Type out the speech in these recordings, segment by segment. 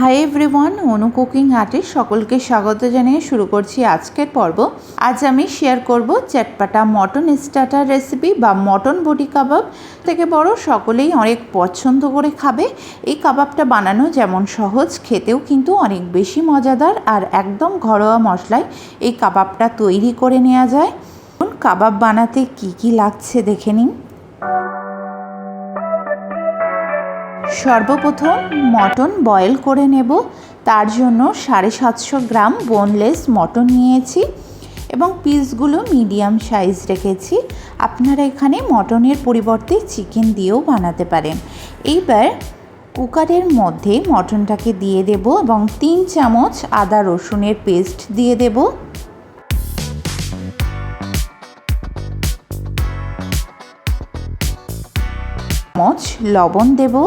High everyone Anu cooking আর্টে সকলকে স্বাগত জানিয়ে শুরু করছি আজকের পর্ব। আজ আমি শেয়ার করব চটপাটা মটন স্টার্টার রেসিপি বা মটন বটি কাবাব থেকে বড় সকলেই অনেক পছন্দ করে খাবে। এই কাবাবটা বানানো যেমন সহজ, খেতেও কিন্তু অনেক বেশি মজাদার আর একদম ঘরোয়া মশলায় এই কাবাবটা তৈরি করে নেওয়া যায়। কাবাব বানাতে কি কি লাগছে দেখে নিন। সর্বপ্রথম মটন বয়েল করে নেব। তার জন্য সাড়ে সাতশো গ্রাম বোনলেস মটন নিয়েছি এবং পিসগুলো মিডিয়াম সাইজ রেখেছি। আপনারা এখানে মটনের পরিবর্তে চিকেন দিয়েও বানাতে পারেন। এইবার কুকারের মধ্যে মটনটাকে দিয়ে দেব এবং তিন চামচ আদা রসুনের পেস্ট দিয়ে দেব। চামচ লবণ দেবো।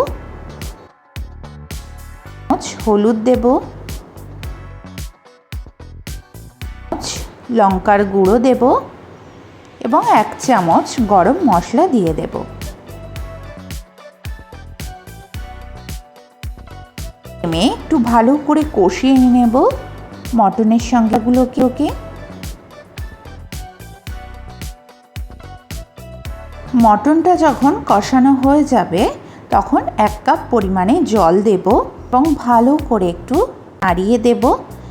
হলুদ দেব লঙ্কার গুঁড়ো দেব এবং এক চামচ গরম মশলা দিয়ে দেব। একটু ভালো করে কষিয়ে নেব মটনের সঙ্গেগুলোকে ওকে মটনটা যখন কষানো হয়ে যাবে, তখন এক কাপ পরিমাণে জল দেব। এবং ভালো করে একটু নাড়িয়ে দেব।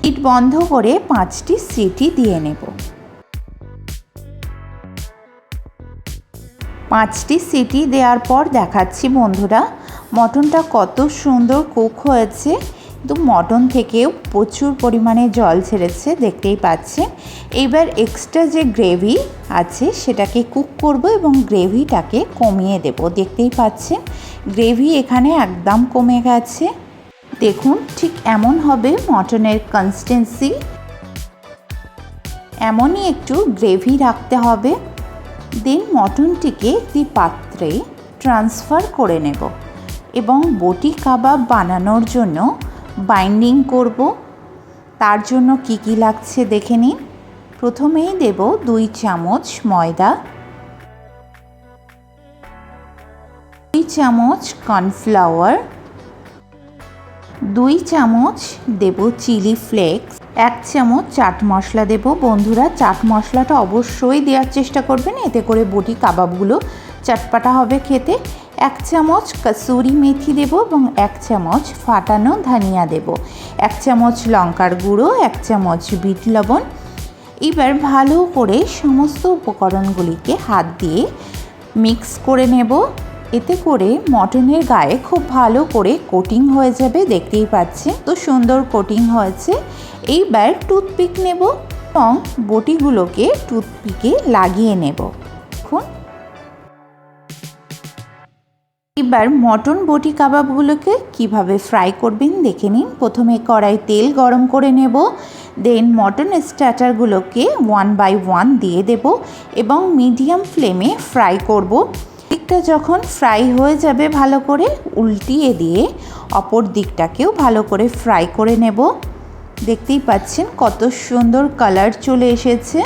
ইট বন্ধ করে পাঁচটি সিটি দিয়ে নেব। পাঁচটি সিটি দেওয়ার পর দেখাচ্ছি বন্ধুরা, মটনটা কত সুন্দর কুক হয়েছে। কিন্তু মটন থেকেও প্রচুর পরিমাণে জল ছেড়েছে, দেখতেই পাচ্ছেন। এইবার এক্সট্রা যে গ্রেভি আছে, সেটাকে কুক করব এবং গ্রেভিটাকে কমিয়ে দেব, দেখতেই পাচ্ছেন। গ্রেভি এখানে একদম কমে গেছে। দেখুন ঠিক এমন হবে মটনের কনসিস্টেন্সি এমনই একটু গ্রেভি রাখতে হবে। দেন মটনটিকে একটি পাত্রে ট্রান্সফার করে নেব এবং বটি কাবাব বানানোর জন্য বাইন্ডিং করব। তার জন্য কি কি লাগছে দেখে নিন। প্রথমেই দেব দুই চামচ ময়দা। দুই চামচ কর্নফ্লাওয়ার দুই চামচ দেব চিলি ফ্লেক্স, এক চামচ চাট মশলা দেব। বন্ধুরা, চাট মশলাটা অবশ্যই দেওয়ার চেষ্টা করবেন, এতে করে বটি কাবাবগুলো চটপাটা হবে খেতে। এক চামচ কসুরি মেথি দেব এবং এক চামচ ফাটানো ধনিয়া দেব। এক চামচ লঙ্কার গুঁড়ো, এক চামচ বিট লবণ। এবার ভালো করে সমস্ত উপকরণগুলিকে হাত দিয়ে মিক্স করে নেব। এতে করে মটনের গায়ে খুব ভালো করে কোটিং হয়ে যাবে, দেখতেই পাচ্ছেন। তো সুন্দর কোটিং হয়েছে। এইবার টুথপিক নেব এবং বটিগুলোকে টুথপিকে লাগিয়ে নেব। দেখুন। এবার মটন বটি কাবাবগুলোকে কীভাবে ফ্রাই করবেন দেখে নিন। প্রথমে কড়াই তেল গরম করে নেব দেন মটন স্টার্টারগুলোকে ওয়ান বাই ওয়ান দিয়ে দেব এবং মিডিয়াম ফ্লেমে ফ্রাই করব। দিকটা যখন ফ্রাই হয়ে যাবে ভালো করে উল্টিয়ে দিয়ে অপর দিকটাকেও ভালো করে ফ্রাই করে নেব। দেখতেই পাচ্ছেন কত সুন্দর কালার চলে এসেছে।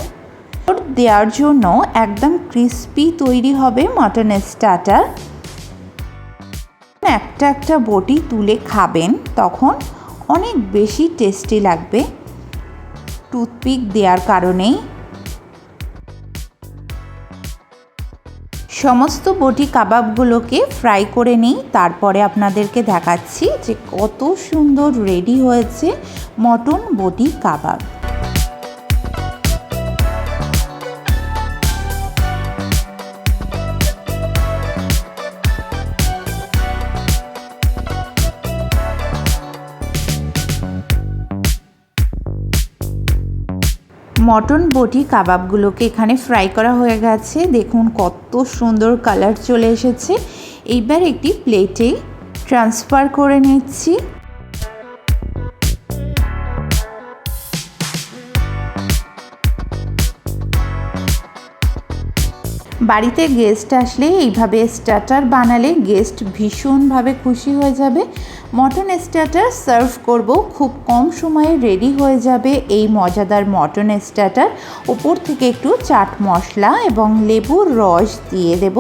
দেওয়ার জন্য একদম ক্রিস্পি তৈরি হবে মটন স্টার্টার একটা একটা বটি তুলে খাবেন, তখন অনেক বেশি টেস্টি লাগবে। টুথপিক দেওয়ার কারণেই। সমস্ত বটি কাবাবগুলোকে ফ্রাই করে নিই, তারপরে আপনাদেরকে দেখাচ্ছি যে কত সুন্দর রেডি হয়েছে মটন বটি কাবাব। মটন বটি কাবাবগুলোকে এখানে ফ্রাই করা হয়ে গেছে। দেখুন কত সুন্দর কালার চলে এসেছে। এইবার একটি প্লেটে ট্রান্সফার করে নিচ্ছি। বাড়িতে গেস্ট আসলে এইভাবে স্টার্টার বানালে গেস্ট ভীষণভাবে খুশি হয়ে যাবে। মটন স্টার্টার সার্ভ করব, খুব কম সময়ে রেডি হয়ে যাবে এই মজাদার মটন স্টার্টার ওপর থেকে একটু চাট মশলা এবং লেবুর রস দিয়ে দেব।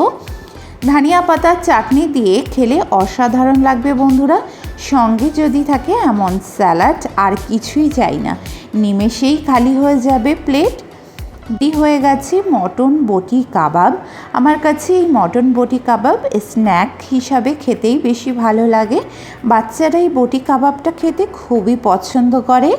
ধনিয়া পাতার চাটনি দিয়ে খেলে অসাধারণ লাগবে বন্ধুরা। সঙ্গে যদি থাকে এমন স্যালাড আর কিছুই চাই না। নিমেষেই খালি হয়ে যাবে প্লেট দি হয়ে গেছে মটন বটি কাবাব। আমার কাছে এই মটন বটি কাবাব স্ন্যাক হিসাবে খেতেই বেশি ভালো লাগে। বাচ্চারা এই বটি কাবাবটা খেতে খুবই পছন্দ করে।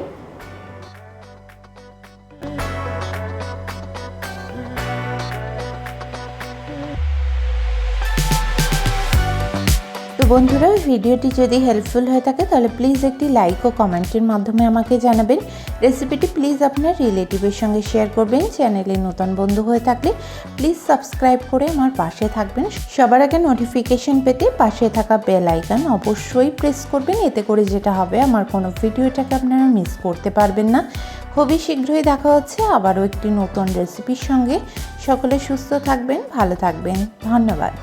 তো বন্ধুরা, ভিডিওটি যদি হেল্পফুল হয়ে থাকে, তাহলে প্লিজ একটি লাইক ও কমেন্টের মাধ্যমে আমাকে জানাবেন। রেসিপিটি প্লিজ আপনার রিলেটিভের সঙ্গে শেয়ার করবেন। চ্যানেলে নতুন বন্ধু হয়ে থাকলে প্লিজ সাবস্ক্রাইব করে আমার পাশে থাকবেন। সবার আগে নোটিফিকেশন পেতে পাশে থাকা বেল আইকন অবশ্যই প্রেস করবেন। এতে করে যেটা হবে, আমার কোনো ভিডিওটাকে আপনারা মিস করতে পারবেন না। খুবই শীঘ্রই দেখা হচ্ছে আবারও একটি নতুন রেসিপির সঙ্গে। সকলে সুস্থ থাকবেন, ভালো থাকবেন। ধন্যবাদ।